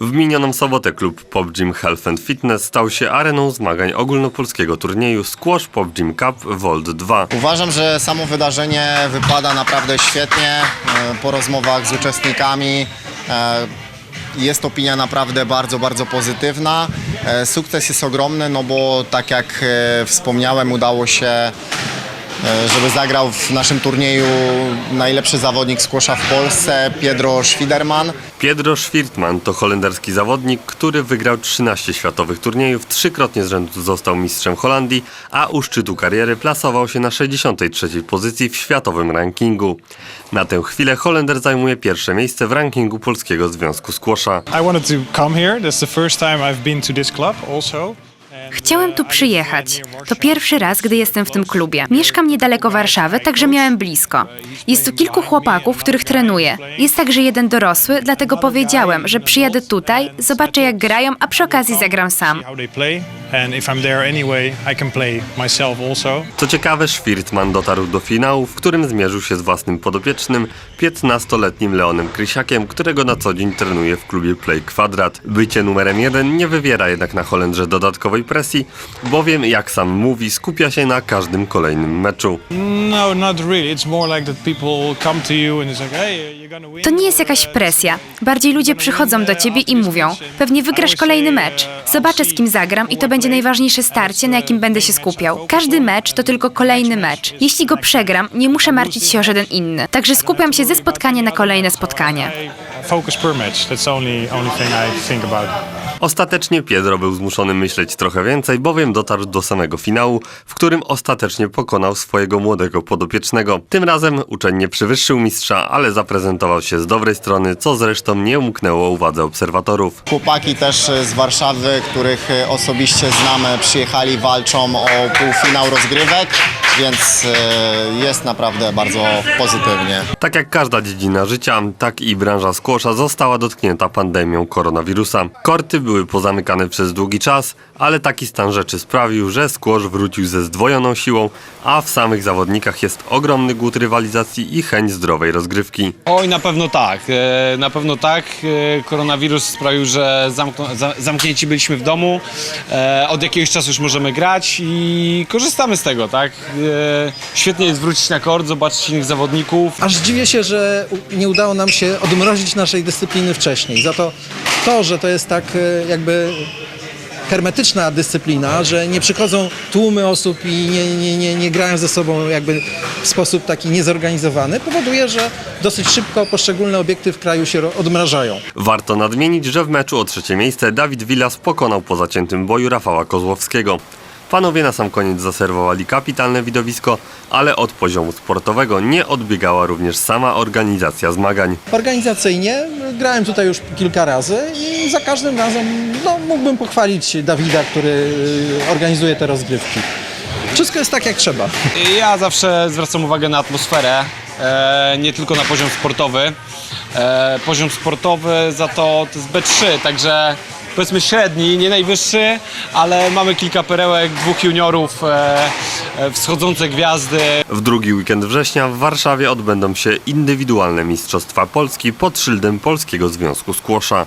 W minioną sobotę klub Pop Gym Health and Fitness stał się areną zmagań ogólnopolskiego turnieju Squash Pop Gym Cup Volt 2. Uważam, że samo wydarzenie wypada naprawdę świetnie. e, Po rozmowach z uczestnikami e, jest opinia naprawdę bardzo, bardzo pozytywna. E, Sukces jest ogromny, no bo tak jak wspomniałem, udało się, żeby zagrał w naszym turnieju najlepszy zawodnik skłosza w Polsce, Pietro Schwiderman. Piedro Schwirtman to holenderski zawodnik, który wygrał 13 światowych turniejów, trzykrotnie z rzędu został mistrzem Holandii, a u szczytu kariery plasował się na 63 pozycji w światowym rankingu. Na tę chwilę Holender zajmuje pierwsze miejsce w rankingu Polskiego Związku Squasha. I wanted to come here. That's the first time I've been to this club also. Chciałem tu przyjechać. To pierwszy raz, gdy jestem w tym klubie. Mieszkam niedaleko Warszawy, także miałem blisko. Jest tu kilku chłopaków, których trenuję. Jest także jeden dorosły, dlatego powiedziałem, że przyjadę tutaj, zobaczę jak grają, a przy okazji zagram sam. Co ciekawe, Schwirtman dotarł do finału, w którym zmierzył się z własnym podopiecznym, 15-letnim Leonem Krysiakiem, którego na co dzień trenuje w klubie Play Kwadrat. Bycie numerem jeden nie wywiera jednak na Holendrze dodatkowej presji, bowiem, jak sam mówi, skupia się na każdym kolejnym meczu. No, to nie jest jakaś presja. Bardziej ludzie przychodzą do ciebie i mówią: Pewnie wygrasz kolejny mecz. Zobaczę z kim zagram i to będzie najważniejsze starcie, na jakim będę się skupiał. Każdy mecz to tylko kolejny mecz. Jeśli go przegram, nie muszę martwić się o żaden inny. Także skupiam się ze spotkania na kolejne spotkanie. Focus per match. That's only, only thing I think about. Ostatecznie Piedro był zmuszony myśleć trochę więcej, bowiem dotarł do samego finału, w którym ostatecznie pokonał swojego młodego podopiecznego. Tym razem uczeń nie przewyższył mistrza, ale zaprezentował się z dobrej strony, co zresztą nie umknęło uwadze obserwatorów. Chłopaki też z Warszawy, których osobiście znamy, przyjechali, walczą o półfinał rozgrywek, więc e, jest naprawdę bardzo pozytywnie. Tak jak każda dziedzina życia, tak i branża skłosza została dotknięta pandemią koronawirusa. Korty były pozamykane przez długi czas, ale taki stan rzeczy sprawił, że skłosz wrócił ze zdwojoną siłą, a w samych zawodnikach jest ogromny głód rywalizacji i chęć zdrowej rozgrywki. Oj, na pewno tak. E, Na pewno tak. E, Koronawirus sprawił, że zamknięci byliśmy w domu. Od jakiegoś czasu już możemy grać i korzystamy z tego, tak? E, Świetnie jest wrócić na kort, zobaczyć innych zawodników. Aż dziwię się, że nie udało nam się odmrozić naszej dyscypliny wcześniej. Za to, to że to jest tak e, jakby hermetyczna dyscyplina, że nie przychodzą tłumy osób i nie, nie, nie, nie grają ze sobą jakby w sposób taki niezorganizowany, powoduje, że dosyć szybko poszczególne obiekty w kraju się odmrażają. Warto nadmienić, że w meczu o trzecie miejsce Dawid Wilas pokonał po zaciętym boju Rafała Kozłowskiego. Panowie na sam koniec zaserwowali kapitalne widowisko, ale od poziomu sportowego nie odbiegała również sama organizacja zmagań. Organizacyjnie grałem tutaj już kilka razy i za każdym razem no, mógłbym pochwalić Dawida, który y, organizuje te rozgrywki. Wszystko jest tak jak trzeba. Ja zawsze zwracam uwagę na atmosferę, e, nie tylko na poziom sportowy. E, Poziom sportowy za to to jest B3, także powiedzmy średni, nie najwyższy, ale mamy kilka perełek, dwóch juniorów, e, e, wschodzące gwiazdy. W drugi weekend września w Warszawie odbędą się indywidualne Mistrzostwa Polski pod szyldem Polskiego Związku Skłosza.